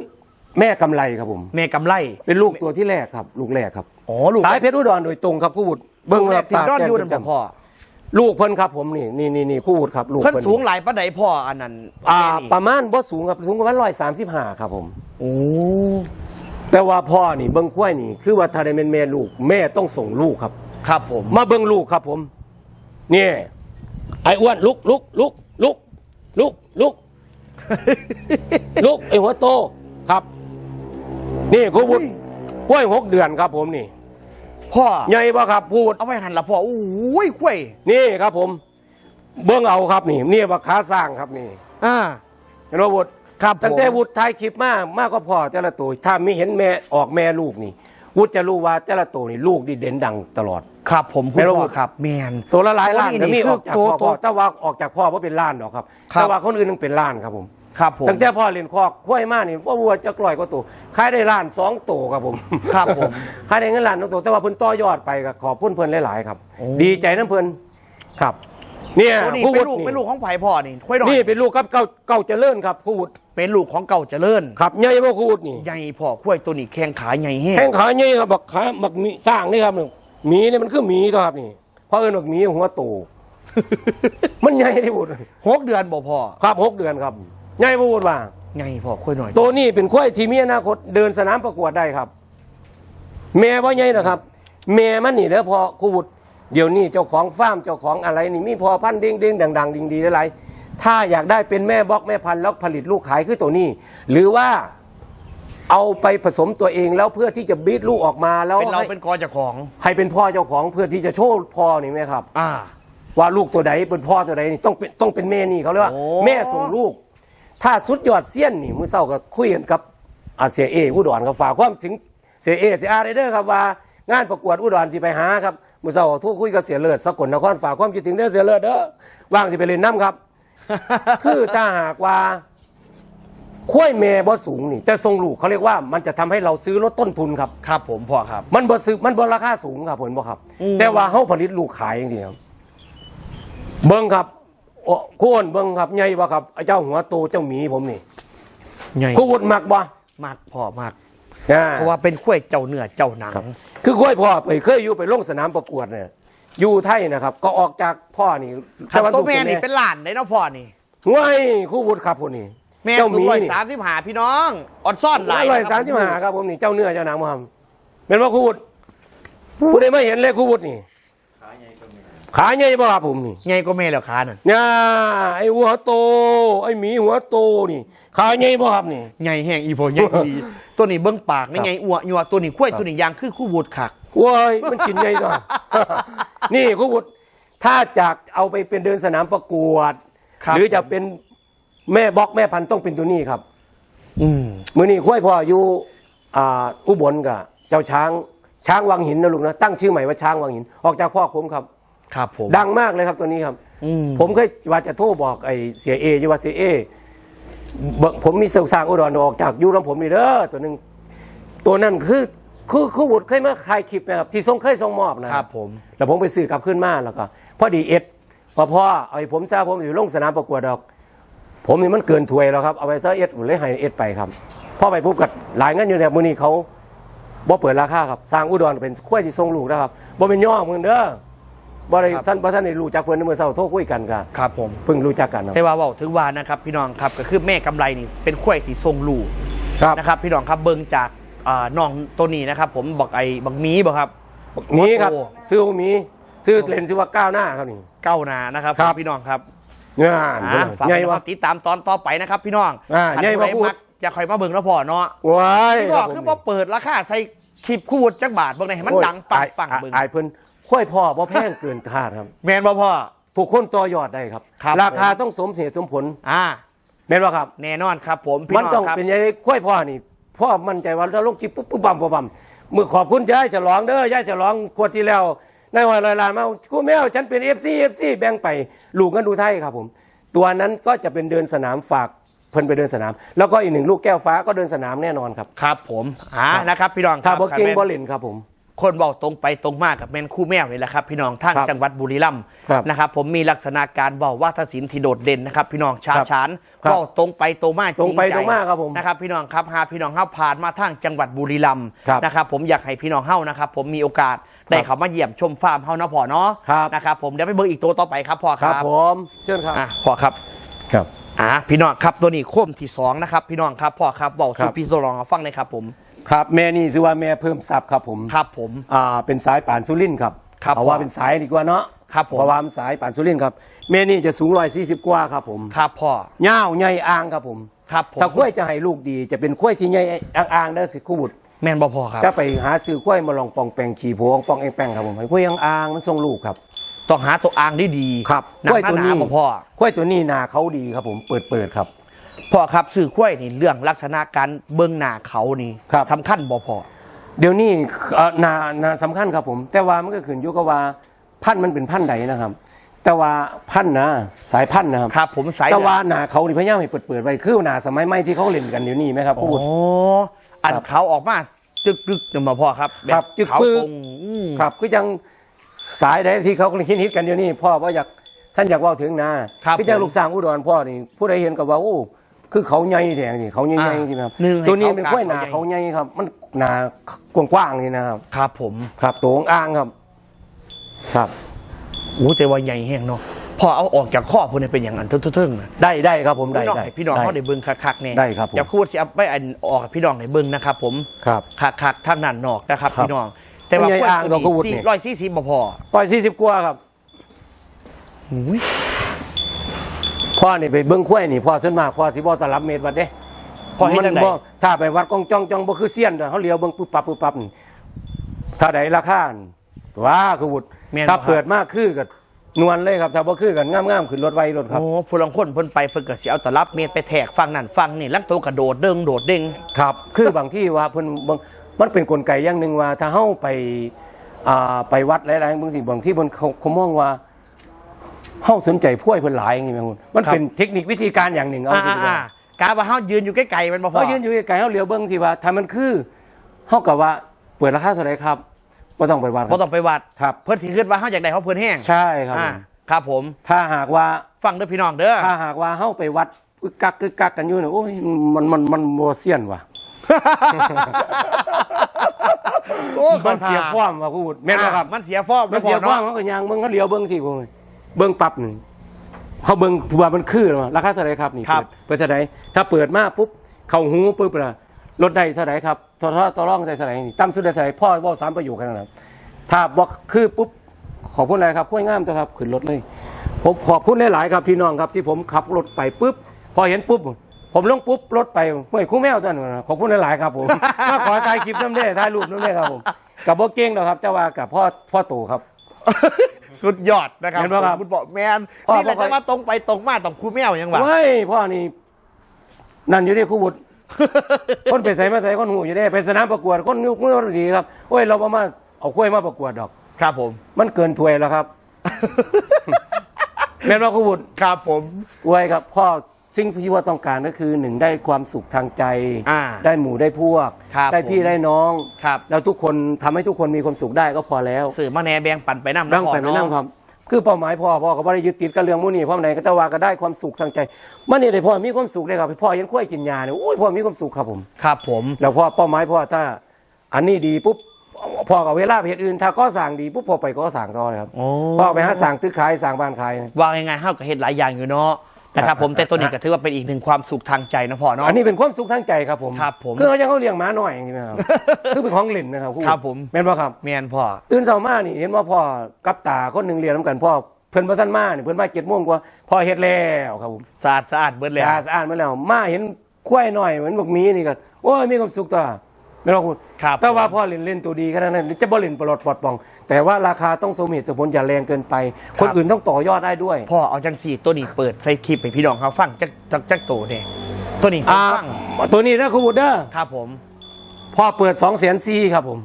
แม่กำไรครับผม แม่กำไรเป็นลูกตัวที่แรกครับ ลูกแรกครับอ๋อลูก สายเพชรอุดรโดยตรงครับผู้วุฒิเบิ้งแม่ว่าติดตาดอนแก้มอยู่นั่นบ่จ้ำพ่อลูกเพิ่นครับผมนี่นี่นี่นี่ผู้วุฒิครับลูกเพิ่นเพิ่นสูงหลายปานใดพ่ออันนั้นอ่าแม่นี่ประมาณบ่สูงครับสูงประมาณร้อยสามสิบห้าครับผม โอ้แต่ว่าพ่อนี่เบิ้งควายนี่ คือว่าถ้าได้เป็นแม่ลูกแม่ต้องส่งลูกครับ ครับผม มาเบิ้งลูกครับผมนี่ไอ้อ้วนลุกลุกลุกลุกลุกลุกลุกไอ้หัวโตครับ นี่ครูวุฒิกล้วยหกเดือนครับผมนี่พ่อใหญ่ป่ะครับพูดเอาไปหันละพ่อโอ้ยคุ้ยนี่ครับผม เบิ้งเอาครับนี่นี่ว่าขาสร้างครับนี่ อ่าเห็นว่าวุฒิครับผมตั้งแต่วุฒิถ่ายคลิปมากมากก็พอแต่ละตัวถ้าไม่เห็นแม่ออกแม่ลูกนี่วุฒิจะรู้ว่าแต่ละตัวนี่ลูกนี่เด่นดังตลอด ครับผมคุณแม่นบ่พ่อครับแมนตัวละหลายล้านตัวนี้แต่มีนี่ออกจากคือพ่อตัวพ่อแต่ว่าออกจากพ่อเพราะเป็นล้านดอกครับครับแต่ว่าคนอื่นนึงเป็นล้านครับผม ครับผม ตั้งแต่พ่อเรียนคอกคุ้ยมากนี่ว่าวัวจะกล่อยก็ตัวขายได้ล้านสองตัวครับผมครับผมขายได้เงินล้านสองตัวแต่ว่าเพิ่นต่อยอดไปก็ขอบพุ่นเพิ่นหลายๆครับ โอ้ ดีใจน้ำเพิ่นครับ เนี่ยตัวนี้ผู้เป็นวุฒิลูกเป็นลูกของไผ่พ่อนี่คุ้ยหน่อยนี่เป็นลูกครับเก่าเก่าเจริญครับผู้วุฒิเป็นลูกของเก่าเจริญครับใหญ่บ่ผู้วุฒินี่ ใหญ่พ่อคุ้ยตัวนี้แข้งขาใหญ่แห้งแข้งขาใหญ่ครับบักขาบักหมีสร้างนี่ครับหมีนี่มันคือหมีตัวครับนี่เพราะเอิ้นบักหมีหัวโตมันใหญ่ที่บุตรหกเดือนบ่พ่อครับหกเดือนครับ ใหญ่บ่บุตรว่าใหญ่พ่อคุ้ยหน่อยตัวนี้เป็นควายที่มีอนาคตเดินสนามประกวดได้ครับ แม่ว่าใหญ่นะครับ แม่มันนี่เด้อพอครูบุตรเดี๋ยวนี้เจ้าของฟาร์มเจ้าของอะไรนี่มีพอพันธุ์เด้งเด้งดังดังดิงดีหลายๆถ้าอยากได้เป็นแม่บล็อกแม่พันธุ์แล้วผลิตลูกขายคือตัวนี้ หรือว่าเอาไปผสมตัวเองแล้วเพื่อที่จะบีดลูกออกมาแล้วเป็นเราให้เป็นกอเจ้าของ ให้เป็นพ่อเจ้าของเพื่อที่จะโชว์พ่อนี่ไหมครับ อ่า ว่าลูกตัวใดเป็นพ่อตัวใดนี่ต้องเป็นต้องเป็นแม่นี่เขาเรียกว่า โอ้ แม่ส่งลูก ถ้าสุดยอดเสี้ยนนี่มือเศร้าก็คุยกันกับอาเสียเออุดรกับฝากความถึงเสียเอเสียอาร์เด้อครับว่างานประกวดอุดรสิไปหาครับมือเศร้าทุกคุยกับเสียเลิศสกลนครฝากความคิดถึงเด้อเสียเลิศเด้อว่างสิไปเล่นน้ำครับ คือถ้าหากว่าคุ้ยแม่บ่สูงนี่ แต่ทรงลูกเขาเรียกว่ามันจะทำให้เราซื้อลดต้นทุนครับ ครับผมพ่อครับ มันบ่ซื้อมันบ่ราคาสูงครับผมบ่ครับอืมแต่ว่าเฮาผลิตลูกขายอย่างเดียวเบิ่งครับ โอ้โคนเบิ่งครับใหญ่บ่ครับไอ้เจ้าหัวโตเจ้าหมีผมนี่ใหญ่คูวุฒิมักบ่มากพ่อมากอ่าเพราะว่าเป็นคุ้ยเจ้าเนื้อเจ้าหนังครับคือค่อยพ่อไปเคยอยู่ไปลงสนามประกวดเนี่ยอยู่ไทยนะครับ ก็ออกจากพ่อนี่ครับาตัวแม่ลูกนี่เป็นหลานได้เนาะพ่อนี่ง่ายคู่วุฒิครับคนนี้แม่เจ้าหสูมีงร้อยนี่สามสิบห้าพี่น้องอดซ่อนหลายร้อยสามสิบห้าครับผมนี่เจ้าเนื้อเจ้าหนังบ่ครับเป็นว่าคู่วุฒิผู้ใดไม่เห็นเลยคู่วุฒินี่ ขาใหญ่บ่ครับผมนี่ใหญ่ก็แม่แล้วขานั่นเนี่ยไอ้หัวโต ไอ้หมีหัวโตนี่ ขาใหญ่บ่ครับนี่ใหญ่แห้งอีโพใหญ่ดีตัวนี้เบิ้งปากนี่ครับใหญ่อ้วยัวตัวนี้คุ้ยตัวนี้ยางคือคู่บูดคักว้ายมันกินใหญ่ก่อนนี่คุณบุตรถ้าจากเอาไปเป็นเดินสนามประกวดครับหรือจะเป็นแม่บล็อกแม่พันธุ์ต้องเป็นตัวนี้ครับ อืมมือนี้คุ้ยพ่ออยู่อ่าอุบลกับเจ้าช้างช้างวังหินนะลูกนะตั้งชื่อใหม่ว่าช้างวังหิน ออกจากพ่อผมครับ ครับผม ดังมากเลยครับตัวนี้ครับอืมผมเคยว่าจะโทรบอกไอ้เสียเอจะว่าเสียเอบอกผมมีเสกสร้างอุดรออกจากยูน้ำผมนี่เด้อตัวหนึ่งตัวนั้นคือคือคือวุฒิเคยมาขายคลิปนะครับที่ทรงเคยทรงมอบนะครับผมแล้วผมไปซื้อกลับขึ้นมาแล้วก็พอดีเอ็ดพอพ่อไอ้ผมทราบผมอยู่ลงสนามประกวดดอก ผมนี่มันเกินถวยแล้วครับเอาไปซะเอ็ดผมเลยให้เอ็ดไปครับพ่อไปปุ๊บกัดหลายเงินอยู่แต่มือนี้เขาบ่เปิดราคาครับสร้างอุดรเป็นขั้วยที่ทรงลูกนะครับบ่เป็นย่อมึงเด้อ บ่ได้สั้นบ่ท่านได้รู้จักเพิ่นในเมื่อเช้าโทรคุยกันกันครับผม เพิ่งรู้จักกันครับแต่ว่าเว่าถึงว่านะครับพี่น้องครับก็คือแม่กำไรนี่เป็นข้วยที่ทรงลูกครับ นะครับ พี่น้องครับเบิ่งจากอ่าน้องตัวนี้นะครับ ผมบอกไอ้บักหมีบอกครับมีครับโอ้ ซื้อหมีซื้อเลนซื้อว่าก้าวหน้าครับนี่ เก้าหนานะครับครับ พี่น้องครับงานอ่าฝากใหญ่พี่น้วะองติดตามตอนต่อไปนะครับ พี่น้องอ่าท่นใหญ่ผู้มาพูดมักจะคอยมาเบิ่งแล้วพอเนาะว้ายพี่บอกคือว่าเปิดราคาใส่คลิปคู่จักบาทเบิ่งในให้มันดังปังปังโอ้ยเบิ่ง อายอายเพิ่น ค่อยพ่อบ่แพงเกินคาดครับแมนบ่พ่อทุกคนต่อยอดได้ครับ ครับราคาต้องสมเหตุสมผลอ่า แม่นว่าครับ แน่นอนครับ ผมพี่มันน้ต้อองงครับ เป็นยังไงค่อยพ่อนี่พ่อมั่นใจว่าถ้าลงคลิปปุ๊บปุ๊บปั๊มปุ๊บปั๊มมือขอบคุณยายฉลองเด้อยายฉลองขวดที่แล้วนายวันลอยลานมากูแมวฉันเป็น FC FC แบ่งไปลูกกันดูไทยครับผม ตัวนั้นก็จะเป็นเดินสนามฝากเพิ่นไปเดินสนาม แล้วก็อีกหนึ่งลูกแก้วฟ้าก็เดินสนามแน่นอนครับ ครับผมอ่าครับ นะครับพี่น้องคถ้ารับบ่เก่งแม่นบ่เล่นครับผม คนบอกตรงไปตรงมากกับแมนคู่แมวนี่แหละครับ พี่น้องทางครับจังหวัดบุรีรัมย์ครับนะครับ ผมมีลักษณะการเว่าว่าทศิลป์ที่โดดเด่นนะครับ พี่น้องชาครับชานครับเว่าตรงไปตรงมากตรงไปจใจตรงมาครับผมนะครับ พี่น้องครับหาพี่น้องเข้าผ่านมาทางจังหวัดบุรีรัมย์ครับนะครับผมอยากให้พี่น้องเข้านะครับ ผมมีโอกาสได้เขามาเยี่ยมชมฟาร์มเฮานะพ่อเนาะครับ นะครับผมเดี๋ยวไปเบอร์อีกตัวต่อไปครับพ่อคครัรับบผมเชิญครับอะพ่อครับ ครับ อ่าพี่น้องครับตัวนี้โค้มที่สองนะครับ พี่น้องครับพ่อครับบอกครัสุบ พี่โซลองฟังเลยครับผม ครับแม่นี่ชื่อว่าแม่เพิ่มทรัพย์ครับผมครับผม อ่าเป็นสายป่านสุรินทร์ครับครับเอาว่าผมเป็นสายดีกว่าเนาะครับผม เพราะว่ามันสายป่านสุรินทร์ครับแม่นี่จะสูงร้อยสี่สิบกว่าครับผมครับพ่อเง่าวใหญ่อ่างครับผม ครับผมถ้าข้วยจะให้ลูกดีจะเป็นข้วยที่ใหญ่อ่างๆได้อสิคู่บุตรแม่นบ่พ่อครับ จะไปหาซื้อข้วยมาลองปองแปงขี่โพงปองเองแปงครับผมให้ข้วยอ่างๆมันทรงลูกครับ ต้องหาตัวอ่างได้ดีครับหนัข้วยกตัวหนานี้ๆบ่พ่อ ข้วยตัวนี้หนาเขาดีครับผมเปิดเปิดๆครับ พ่อครับสื่อข้วยนี่เรื่องลักษณะการเบื้องหน้าเขานี่ครับ สำคัญบ่พ่อเดี๋ยวนี้เอ่อนานาสำคัญครับผม แต่ว่ามันก็ขึ้นอยู่กับว่าพันธุ์มันเป็นพันธุ์ใดนะครับ แต่ว่าพันธุ์นะสายพันธุ์นะครับครับผมสายแต่ว่าหนาเขานี่พยายามให้เปิดเปิดๆไว้คือหนาสมัยใหม่ที่เขาเล่นกันเดี๋ยวนี้ไหมครับโอ้พูดอันครับเขาออกมาจึกจึกเนี่ยมาพ่อครับครับแจึกเขาปึ๊กตรงอืม ครับคือจังสายใดที่เขากำลังฮิตๆกันเดี๋ยวนี้พ่อว่าอยากท่านอยากเว่าถึงนะครับคือจังผมลูกสร้างอุดรพ่อนี่ผู้ใดเห็นก็ว่าโอ้ คือเขาใหญ่แท้นี่เขาใหญ่อ่าๆจริงๆครับหนึ่งให้ตัวนี้เขาเป็นกล้วยหนาเขาเขาใหญ่ใหญ่ครับ มันหนากว้างๆนี่นะครับ ครับผมครับตัวอ่างครับ ครับอู้แต่ว่าใหญ่แห้งเนาะพ่อเอาออกจากข้อพวกนี้เป็นอย่างอันเทิงๆนะ ได้ได้ครับผมได้พี่น้องได้ให้พี่น้องได้เขาได้เบิ่งคักๆเนี่ยได้ครับผมอย่าพูดสิเอาไปอันออกให้พี่น้องให้เบิ่งนะครับผมครับคักๆทางนั้นนอกนะครับครับพี่น้อง แต่ว่ามันใหญ่อ่างดอกกระวุธนี่ ร้อยสี่สิบบ่พอปล่อยสี่สิบกว่าครับ อุ้ย พ่อนี่ไปเบิ้งข้วยนี่พ่อส่วนมากพ่อสิบ่ตลับเมตรวัดเด้พอให้จังไดบ่ถ้าไปวัดกองจ้องจ้องบ่คือเสี้ยนเด้อเขาเลี้ยวเบิ้งปุ๊บปั๊บปุ๊บปั๊บนี่ถ้าใดราคานี่ว้าคือวุฒแม่นบ่ถ้าครับเปิดมากคือกับนวลเลยครับถ้าบ่คือกันงามๆขึ้นรถไวรถครับ โอ้ผู้ลังคนเพิ่นไปเพิ่นก็สิเอาตลับเมตรไปแทกฟังนั่นฟังนี่ลักโตวกระโดดเด้งโดดเด้ง ครับ คือบางที่ว่าเพิ่นบางมันเป็นกลไกอย่างหนึ่งว่าถ้าเฮาไปอ่าไปวัดหลายๆบางสิ่งบางที่เพิ่นเขาเขามองว่า เฮาสนใจพวยเพิ่นหลายอย่างนี้แม่นบ่มันเป็นเทคนิควิธีการอย่างหนึ่งเอาอ่าจริงๆอ่าว่ากาว่าเฮายืนอยู่ใกล้ๆมันบ่พอเขายืนอยู่ไกลๆเขาเหลียวเบิ้งสิว่าถ้ามันคือเขากับว่าเปิดราคาเท่าไหร่ครับก็ต้องไปวัดคบ่รับ ต้องไปวัดครับ เพิ่นสิคิดว่าเฮาอยากได้เฮาเพิ่นแห้งใช่ครับผอ่ามครับผมถ้าหากว่า ฟังเด้อพี่น้องเด้อ ถ้าหากว่าเขาไปวัดกึกกักกึกกักกันอยู่เนี่ยโอ้ยมันมันมันโมเซียนว่ะโอ้มันเสียฟอร์มว่ะพูดแม่นบ่ครับ มันเสียฟอร์มมันเสียฟอร์มเนาะเขาก็ยังเบิ้งเขาเหลียวเบิ้งสิโอ้ย เบิ้งปั๊บหนึ่งเขาเบิ้งว่ามันคือหรือเปล่าราคาเท่าไหร่ครับนี่ครับ เปิดเปิดเท่าไหร่ถ้าเปิดมาปุ๊บเข้าหูปุ๊บละลดได้เท่าไหร่ครับทอทอต่อรองได้เท่าไหร่นี่ตั้มสุดได้เท่าไหร่พ่อเว่าสามประโยคแค่นั้นครับถ้าบอกคือปุ๊บขอบคุณอะไรครับคุ้วยงามตัวครับขึ้นรถเลย ผมขอบคุณหลายๆครับพี่น้องครับที่ผมขับรถไปปุ๊บพอเห็นปุ๊บ ผมลงปุ๊บรถไปห้วยคู่แมวตัวนั้นนะขอบคุณหลายๆครับผมมาขอถ่ายคลิปน้ำเด้ถ่ายรูปน้ำเด้ครับผมกับโบเก้งหรอกครับแต่ว่ากับพ่อพ่อตู่ครับ สุดยอดนะครับเห็นปะครับคุณบอกแมนพ่อนี่แหละพ่อ จะมาตรงไปตรงมาต้องครูแมวยังวะเฮ้ยพ่อนี่นั่นอยู่ที่ครูบุตร คนไปใส่มาใส่คนหูอยู่ได้ไปสนามประกวดคนยุคมือดีครับโอ้ยเราประมาเอากล้วยมาประกวดดอก ครับผม มันเกินถ้วยแล้วครับ แม่นว่าครูบุตรครับผม อวยครับพ่อ สิ่งที่ว่าต้องการก็คือหนึ่งได้ความสุขทางใจ อ่าได้หมู่ได้พวก ครับได้พี่ผมได้น้อง ครับ แล้วทุกคนทำให้ทุกคนมีความสุขได้ก็พอแล้วสื่อมาแหนแบงปั่นไปน้ำนั่งไปไม่นั่งครับ คือเป้าหมายพ่อพ่อก็ไม่ได้ยึดติดกับเรื่องมูนี่พ่อไหนก็แต่ว่าก็ได้ความสุขทางใจมันนี่เลยพ่อมีความสุขเลยครับพ่อเห็นกล้วยกินยาเนี่ยโอ้ยพ่อมีความสุขครับผม ครับผม แล้วพ่อเป้าหมายพ่อถ้า อันนี้ดีปุ๊บพ่อกับเวลาไปเหตุอื่น ถ้าก็สั่งดีปุ๊บพ่อไปก็สั่งต่อเลยครับโอ้ พ่อไปหาสั่งตึกขายสั่งบ้านขายว่ายังไงเฮากับเห็ดหลายอย่างอยู่เนาะ นะครับผมแต่ตัวนี้ก็ถือว่าเป็นอีกหนึ่งความสุขทางใจนะพ่อเนาะ อันนี้เป็นความสุขทางใจครับผมครับผมคือเขาจะเขาเลี้ยงหม้าหน่อยอย่างนี้นะครับ คือเป็นของเล่นนะครับครับผมแม่นป่ะครับแมนพ่อตื่นเช้ามานี่เห็นว่าพ่อกับตาคนหนึ่งเรียนน้ำกันพ่อเพื่อนประสันมานี่เพื่อนมาเจ็ดโมงกว่าพ่อเฮ็ดแล้วครับผมสะอาดสะอาดเบิดเลยสะอาดสะอาดมาแล้วมาเห็นควายหน่อยเหมือนบอกหมีนี่ก็โอ้ยมีความสุขตัว ไม่ต้องพูดครับแต่ว่าพ่อเล่นเล่นตัวดีขนาดนั้นจะบ่เล่นปลอดปลอดปล่อง แต่ว่าราคาต้องสมเหตุสมผลอย่าแรงเกินไปคนอื่นต้องต่อยอดได้ด้วย พ่อเอาจังสี่ตัวนี้เปิดใส่คลิปให้พี่น้องเขาฟังจักจักจักโตเนี่ยตัวนี้ผมอ่าฟังตัวนี้นะคุณบุตรเด้อครับผม พ่อเปิดสองแสนซีครับผม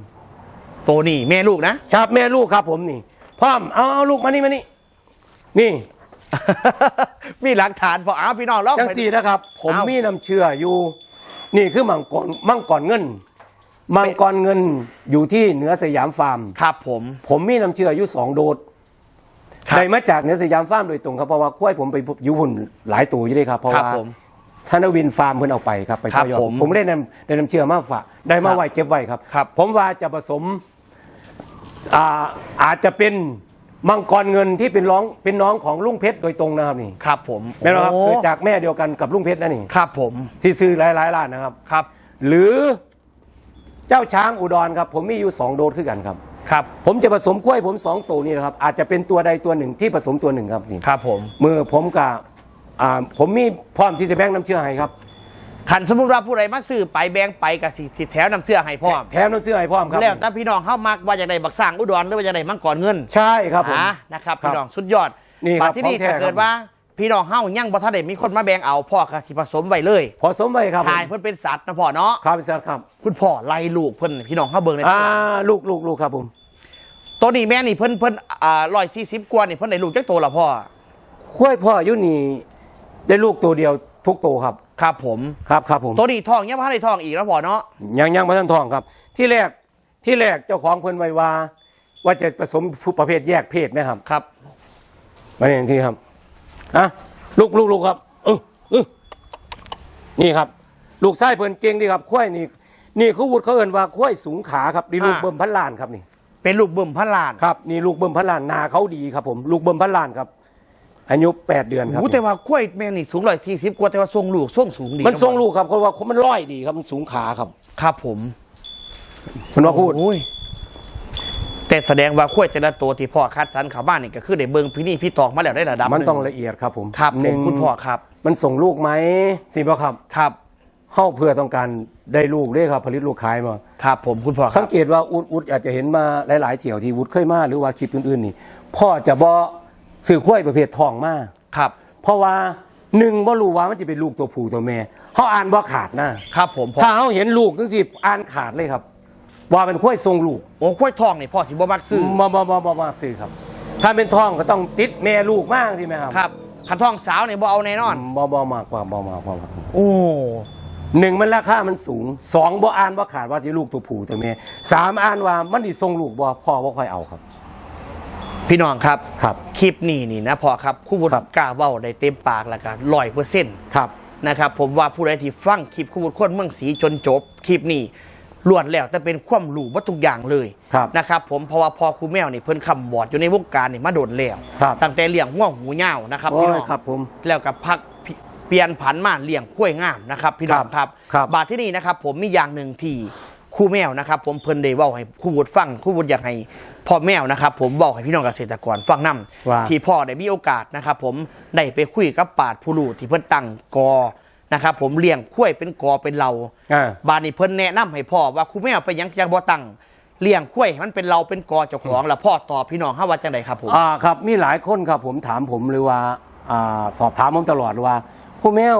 ตัวนี้แม่ลูกนะ ครับแม่ลูกครับผมนี่พร้อมเอาเอาลูกมานี่มานี่นี่มีหลักฐานพออ้าวพี่น้องลองจังไป สี่นะครับ ผมเอ้ามี มีน้ำเชื่ออยู่ นี่คือมังกรมังกรเงิน มังกรเงินอยู่ที่เหนือสยามฟาร์ม ครับผม ผมมีน้ำเชื่ออยู่สองโดดครับได้มาจากเหนือสยามฟาร์มโดยตรงครับเพราะว่าควายผมไปอยู่หุ่นหลายตัวอยู่เลยครับเพราะครับว่าผมธนวินฟาร์มเพิ่นเอาไปครับไปครับต่อยอดผมผมได้นำได้นำเชื่อมาฝากได้มาไว้เก็บไว้ครับ ครับ ผมว่าจะผสมอ่าอาจจะเป็นมังกรเงินที่เป็นร้องเป็นน้องของลุงเพชรโดยตรงนะครับนี่ครับผมแม่นบ่ครับโอ้คือจากแม่เดียวกันกับลุงเพชรนะนี่ครับผมที่ซื้อหลายหลายๆล้านนะครับ ครับ หรือ เจ้าช้างอุดรครับ ผมมีอยู่สองโดสขึ้นกันครับ ครับ ผมจะผสมกล้วยผมสองตัวนี่นะครับ อาจจะเป็นตัวใดตัวหนึ่งที่ผสมตัวหนึ่งครับนี่ครับผม มือผมกับอ่าผมมีพร้อมที่จะแบ่งน้ำเชื่อให้ครับขันสมมุติว่าผู้ใดมาซื้อไปแบงไปกับสิสิแถวนำเสื้อให้พ่อมแถมน้ำเชื่อให้พร้อมครับแล้วถ้าพี่น้องเข้ามักว่าจะได้บักสร้างอุดรหรือว่าจะได้มังกรเงิน ใช่ครับผมอะนะครับครับพี่น้องสุดยอดนี่ครับบัดที่นี่ของแท้ถ้าเกิดครับว่า พี่น้องเฮายังบ่ทันได้มีคนมาแบ่งเอาพ่อก็สิผสมไว้เลยผสมไว้ครับผมทายเพิ่นเป็นสัตว์นะพ่อเนาะครับพี่สัตว์ครับ คุณพ่อไล่ลูกเพิ่นพี่น้องเฮาเบิ่งในอ่าลูกลูกลูกครับผมตัวนี้แม่นี่เพิ่นเพิ่นอ่า140กว่านี่เพิ่นได้ลูกจักโตละพ่อกล้วยพ่ออยุนี่ได้ลูกตัวเดียวทุกตัวครับ ครับผมครับครับผมตัวนี้ทองยังบ่ทันได้ทองอีกแล้วพ่อเนาะยังยังมาท่านทองครับ ที่แรกที่แรกเจ้าของเพิ่นไว้ว่าว่าจะผสมประเภทแยกเพศไหมครับ ครับมาเนี่ยทีครับ อะลูกลูกลูกครับเออเออนี่ครับ ลูกไส้เพิ่นเก่งดีครับควายนี่ นี่เขาวุฒิเขาเอินว่าควายสูงขาครับนี่ลูกเบิ่มพันล้านครับนี่ เป็นลูกเบิ่มพันล้านครับนี่ลูกเบิ่มพันล้านหนาเขาดีครับ ผมลูกเบิ่มพันล้านครับ อายุแปดเดือนครับโอ้แต่ว่ากล้วยแม่นี่สูง140กว่าแต่ว่าทรงลูกทรงสูงดีมันทรงลูกครับเพราะว่ามันร้อยดีครับมันสูงขาครับ ครับผมคุณว่าพูด โอ้ย แต่แสดงว่าข้วยแต่ละตัวที่พ่อคัดสรรเขาบ้านนี่ก็คือได้เบิ่งพี่นี่พี่ตอกมาแล้วได้ระดับมันหงต้องละเอียดครับผมครับหผนึ่มงคุณพ่อครับ มันส่งลูกไหมสิบ่ครับครับเข้าเพื่อต้องการได้ลูกด้วยครับ ผลิตลูกขายมาครับผมคุณพ่อคสัรับงเกตว่าอุดอุดอาจจะเห็นมาหลาย ๆเที่ยวที่วุฒิเคยมาหรือว่าคลิปอื่น ๆ นี่ พ่อจะบ่สื่อข้วยประเภททองมาครับ เพราะว่าหนึ่งบ่รู้ว่ามันจะเป็นลูกตัวผู้ตัวแม่เขาอ่านบ่ขาดนะครับผมพ่อถ้าเขาเห็นลูกจังสิอ่านขาดเลยครับ ว่าเป็นข้วยทรงลูกโอ้ข้วยทองนี่พ่อสิบ่มักซื้อมาบ่บ่บ่มาซื้อครับ ถ้าเป็นทองก็ต้องติดแม่ลูกมากใช่ไหมครับครับคันทองสาวนี่บ่เอาแน่นอนบ่บ่มากกว่าบ่มากกว่าโอ้หนึ่งมันราคามันสูงสองบ่อ่านบ่ขาดว่าสิลูกตัวผู้ตัวแม่สามอ่านว่ามันสิทรงลูกบ่พ่อบ่ค่อยเอาครับ พี่น้องครับครับ คลิปนี้นี่นะพ่อครับคู่บุญครับกล้าเว้าได้เต็มปากแล้วก็ร้อยเปอร์เซ็นต์ครับนะครับผมว่าผู้ใดที่ฟังคลิปคู่บุญคนเมืองศรีจนจบคลิปนี้ ล้วนแล้วแต่เป็นความรู้ว่าทุกอย่างเลยครับนะครับผมเพราะว่าพอครูแมวนี่เพิ่นคำบอดอยู่ในวงการนี่มาโดนแล้วครับตั้งแต่เลี้ยงง่วงหูเหย้านะครับโอ้พี่ยน้องครับผมแล้วกับพักเปลี่ยนผันมาเลี้ยงกล้วยงามนะครับพี่น้องคครัรับบครับบาทที่นี่นะครับผมมีอย่างหนึ่งที่ครูแมวนะครับผมเพิ่นได้เว้าให้ครูวุฒิฟังครูวุฒิอยากให้พ่อแมวนะครับผมบอกให้พี่น้องเกษตรกรฟังนํว่าที่พ่อได้มีโอกาสนะครับผมได้ไปคุยกับปราดผู้รู้ที่เพิ่นตั้งกอ นะครับผมเลี้ยงกล้วยเป็นกอเป็นเหล่าอ่าบานนี้เพิ่นแนะนำให้พ่อว่าครูแมวไปหยังจังบ่ตั้งเลี้ยงกล้วยให้มันเป็นเราเป็นกอเจ้าของแล้วพ่อตอบพี่น้องเฮาว่าจังไดครับผมอ่าครับมีหลายคนครับผมถามผมเลยว่าอ่าสอบถามผมตลอดว่าผู้แมว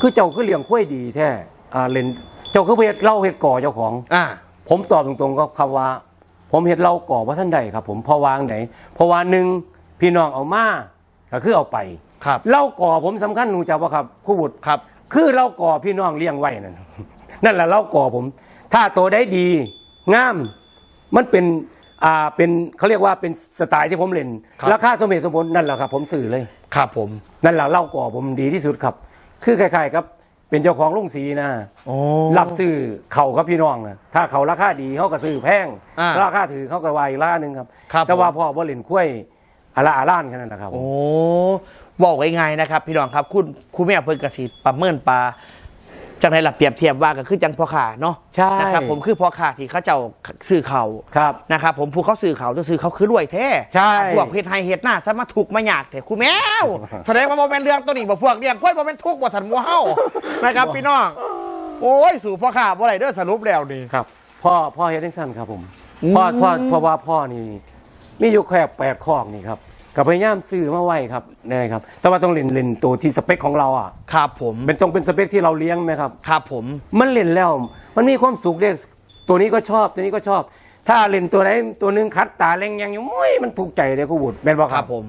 คือเจ้าคือเลี้ยงข้วยดีแท้อ่าเล่นเจ้าคือเฮ็ดเล่าเฮ็ดก่อเจ้าของ อ่า ผมตอบตรงๆก็คำว่า ผมเฮ็ดเล่าก่อว่าท่านใดครับ ผมเพอวางไหนเพราะว่าหนึ่งพี่น้องเอามา ก็คือเอาไปครับเล่าก่อผมสำคัญหนูจักว่าครับครูบุตรครับ คือเล่าก่อพี่น้องเลี้ยงไว้นั่นนั่นแหละเล่าก่อผม ถ้าโตได้ดีงามมันเป็นอ่าเป็นเขาเรียกว่าเป็นสไตล์ที่ผมเล่นครับราคาสมเหตุสมผลนั่นแหละครับ ผมสื่อเลยครับผมนั่นแหละเล่าก่อผมดีที่สุดครับ คือคล้ายๆครับเป็นเจ้าของลุงสีนะโอ้รับซื้อเขาครับพี่น้องนะถ้าเขาราคาดีเขาก็ซื้อแพงอ่าราคาถือเขาก็วายราคาหนึ่งครับครับแต่ว่าผมพ่อบ่เล่นคุ้ย อาละอาล้านแค่นั้นนะครับผม โอ้บอกง่ายๆนะครับ พี่น้องครับ คุณคุณแม่เพิ่นกสิประเมินปลาจังไรล่ะเปรียบเทียบว่าก็คือจังพ่อขาเนาะใช่ นะครับผมคือพ่อขาที่เขาเจ้าซื้อเขาครับ นะครับผมผู้เขาซื้อเขาจะซื้อเขาคือรวยแท้ใช่พวกเฮ็ดไฮเฮ็ดหน้าซะมาถูกมายากแต่คุณแมวแสดงว่าบ่เป็นเรื่องตัวนี้บ่พวกเลี้ยงกล้วยบ่เป็นทุกข์บ่ทันบ่เฮานะครับพี่น้องโอ้ยสู่พ่อขาบ่ได้เด้อสรุปแล้วนี่ ครับพ่อพ่อเฮดดิ้งสันครับผมอืมพ่อพ่อเพราะว่าพ่อนี่ มีอยู่แค่แปดคอกนี่ครับกับพยายามซื้อมาไว้ครับนี่ครับ แต่ว่าต้องเล่นเล่นตัวที่สเปคของเราอะครับผมเป็นต้องเป็นสเปคที่เราเลี้ยงไหมครับครับผมมันเล่นแล้ว มันมีความสุขเด็กตัวนี้ก็ชอบตัวนี้ก็ชอบ ถ้าเล่นตัวไหนตัวหนึงคัดตาเล็งยังอยู่มุ้ยมันถูกใจเลยคุณบุตรเป็นบ่คครัรับบผม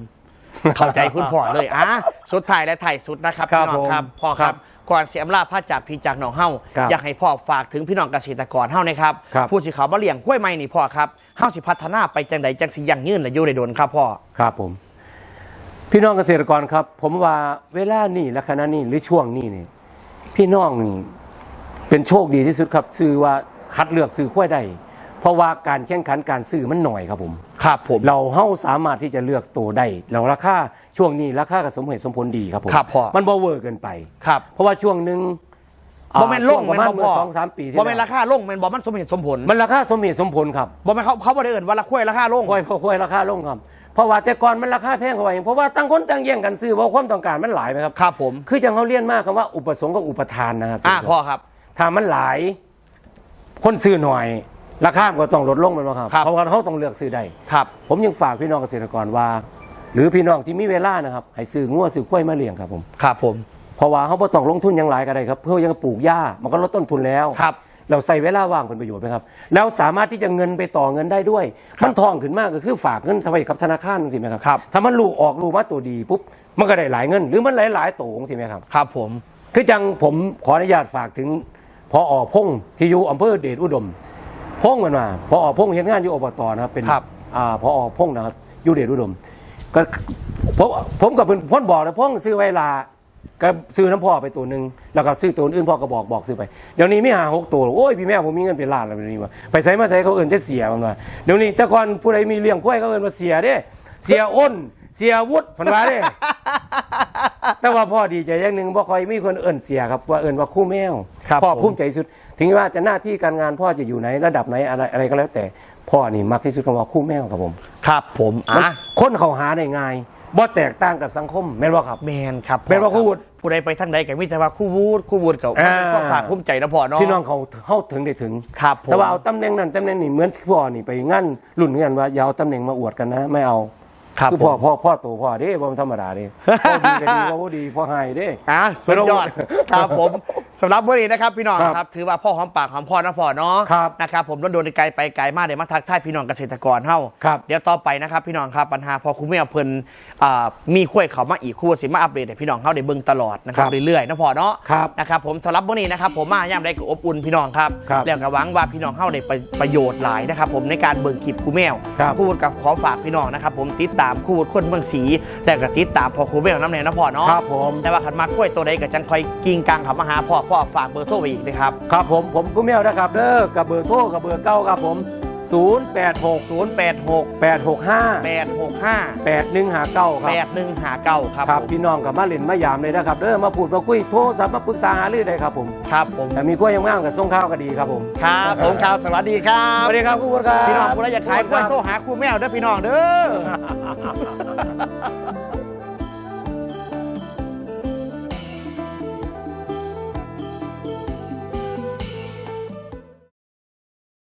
เข้าใจคุณพ่อเลยอะสุดท้ายและถ่ายสุดนะครับครับพี่น้องครับผมพ่อคครัรับบ ก่อนเสียมลาพระจากพี่จากหนองเฮาครับอยากให้พ่อฝากถึงพี่น้องเกษตรกรเฮานะครับครับ ผู้สิเขามาเลี้ยงกล้วยไม้นี่พ่อครับเฮาสิพัฒนาไปจังใดจังสิยั่งยืนและอยู่ในโดนครับพ่อ ครับผม พี่น้องเกษตรกรครับ ผมว่าเวลานี่และขณะนี้หรือช่วงนี้นี่พี่น้องนี่เป็นโชคดีที่สุดครับ ซื้อว่าคัดเลือกซื้อข้วยได้เพราะว่าการแข่งขันการซื้อมันหน่อยครับผม ครับผม เราเฮาสามารถที่จะเลือกตัวได้เราราคา ช่วงนี้ราคาก็สมเหตุสมผลดีครับผมครับพ่อ มันบ่เวอร์เกินไป ครับเพราะว่าช่วงหนึ่งบ่แม่นลงช่วประมาณแม่นบ่เมื่พ่ออสองสามปีที่บ่แม่นแล้วราคาลงแม่นบ่มันสมเหตุสมผลมันราคาสมเหตุสมผลครับบ่แม่นเขาเขาบ่ได้เอิ้นว่าละกล้วยราคาลงค่อยค่อยค่อยราคาลงครับเพราะว่าแต่ก่อนมันราคาแพงกว่าเองเพราะว่าต่างคนต่างแย่งกันซื้อเพราะความต้องการมันหลายไหมครับ ครับผมคือจังเขาเรียนมากคำว่าอุปสงค์กับอุปทานนะครับอ่าพ่อครับ ถ้ามันหลาย คนซื้อหน่อย ราคามันก็ต้องลดลงไปแล้วครับครับ เพราะว่าเขาต้องเลือกซื้อได้ ครับ ผมยังฝากพี่น้องเกษตรกรว่า หรือพี่น้องที่มีเวลานะครับให้ซื้องัวซื้อควายมาเลี้ยงครับผมครับผมเพราะว่าเขาบ่ต้องลงทุนหยังหลายก็ได้ครับเพื่อยังปลูกหญ้ามันก็ลดต้นทุนแล้วครับ เราใส่เวลาว่างเป็นประโยชน์ไหมครับ แล้วสามารถที่จะเงินไปต่อเงินได้ด้วย มันทองขึ้นมากก็คือฝากเงินไว้กับธนาคารสิไหมครับครับถ้ามันลูกออกลูกมาตัวดีปุ๊บมันก็ได้หลายเงิน หรือมันหลายหลายๆตัวสิไหมครับครับผมคือจังผมขออนุญาตฝากถึงพออพงษ์ที่อยู่อำเภอเดชอุดมพงษ์มันมาพออพงษ์เห็นงานอยู่อบตนะครับเป็นครับอ่าพออพงษ์นะครับอยู่เดชอุดม ก็ผมผมกับเป็นพ่นบอกนะพงษ์ซื้อไว้ลา ก็ซื้อน้ำพ่อไปตัวหนึ่งแล้วก็ซื้อตัวอื่นพ่อก็บอกบอกซื้อไปเดี๋ยวนี้ไม่หาหกตัวโอ้ยพี่แม่ผมมีเงินเป็นล้านแล้วเดี๋ยวนี้ว่าไปใส่มาใส่เขาเอินจะเสียมันว่าเดี๋ยวนี้แต่ก่อนผู้ใดมีเลี้ยงกล้วยเขาเอินมาเสียเด้ เสียอ้น เสียวุฒิพันว่าเด้ แต่ว่าพ่อดีใจอย่างหนึ่งพ่อคอยมีคนเอินเสียครับว่าเอินว่าคู่แมวครับพ่อผม ภูมิใจสุด ถึงว่าจะหน้าที่การงานพ่อจะอยู่ไหนระดับไหนอะไรอะไรก็แล้วแต่ พ่อนี่มักที่สุดคำว่าคู่แมวครับผมครับผมมันอะคนเขาหาได้ง่ายบ่แตกต่างกับสังคมแม่นบ่ครับ แมนครับแม่นว่าคู่วุฒิ ผู้ใดไปทางใดก็มีแต่ว่าคู่วูดคู่วูดกับอ่า ก็ฝากภูมิใจนะพ่อเนาะพี่น้องเขาเข้าถึงได้ถึง ครับผม แต่ว่าเอาตำแหน่งนั้นตำแหน่งนี้เหมือนพ่อนี่ไปงั้นรุ่นกันว่าอย่าเอาตำแหน่งมาอวดกันนะ ไม่เอา ครับคือพ่อผมพ่อพ่อโตพ่อเด้บ่มันธรรมดาเด้พ่อดีก็ดีพ่อบ่ดีพ่อให้เด้อะสุดยอดไม่ต้องครับผมสำหรับวันนี้นะครับพี่น้องครับครับถือว่าพ่อหอมปากหอมพ่อนะพ่อเนาะครับนะครับผมโดนๆไกลไปไกลมากเดี๋ยวมาทักทายพี่น้องเกษตรกรเฮาครับเดี๋ยวต่อไปนะครับพี่น้องครับปัญหาพอคุณแม่เพิ่นอ่ามีคุยเขามาอีกคู่สิมาอัปเดตให้พี่น้องเฮาได้เบิ่งตลอดนะครับครับเรื่อยๆนะพ่อเนาะครับนะครับผมสำหรับวันนี้นะครับผมมาย่ามได้ก็อบอุ่นพี่น้องครับครับแล้วก็หวังว่าพี่น้องเฮาได้ประประโยชน์หลายนะครับผมในการเบิ่งคลิปครูแมวครับคู่กับขอฝากพี่น้องนะครับผมติดตามคู่คนเมืองศรีแต่ก็ติดตามพอครูแมวน้ำแน่นะพ่อเนาะครับผมแต่ว่าขันมากล้วยตัวใดกับจังคอยกิ้งกลางขับมาหาพ่อพ่อฝากเบอร์โทรไปอีกนะครับครับผมผมกุ้แมวนะครับเด้อกับเบอร์โทรกับเบอร์เก้าครับผม 086 0 8 6 865 8 6 5 8159ครับ8 1 5 9ครับครับผมพี่น้องกับมาเล่นมายามเลยนะครับเด้อมาพูดมาคุยโทรศัพท์มาปรึกษาหารือได้ครับผมครับผมแต่มีกล้วยยังงามกับส่งข้าวก็ดีครับผมครับผมครับสวัสดีครัสบวัสดีครับคุณผู้ชมครับพี่น้องผู้ใดอยากขายกล้วยโทรหาครูแมวเด้อพี่น้องเด้อ